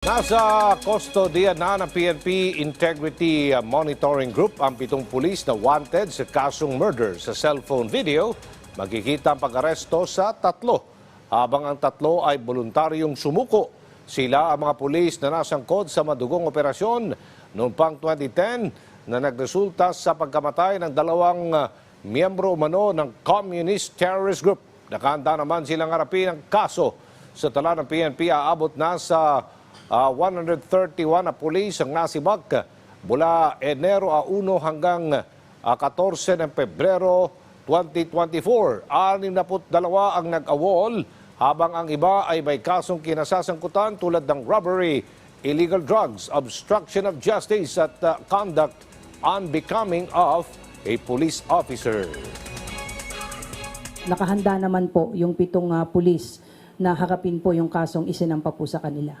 Nasa kustodiya na ng PNP Integrity Monitoring Group ang pitong pulis na wanted sa kasong murder sa cellphone video. Magkikita ang pag-aresto sa tatlo. Habang ang tatlo ay voluntaryong sumuko. Sila ang mga pulis na nasangkot sa madugong operasyon noong pang 2010 na nagresulta sa pagkamatay ng dalawang ah, miyembro umano ng Communist Terrorist Group. Nakahanda naman silang harapin ang kaso. Sa tala ng PNP, aabot na sa Ah, 131 na pulis ang nasibak mula Enero a 1 hanggang ah, 14 ng Pebrero 2024. 62 ang nag-awol habang ang iba ay may kasong kinasasangkutan tulad ng robbery, illegal drugs, obstruction of justice at ah, conduct unbecoming of a police officer. Nakahanda naman po yung pitong ah, pulis na harapin po yung kasong isinampa po sa kanila.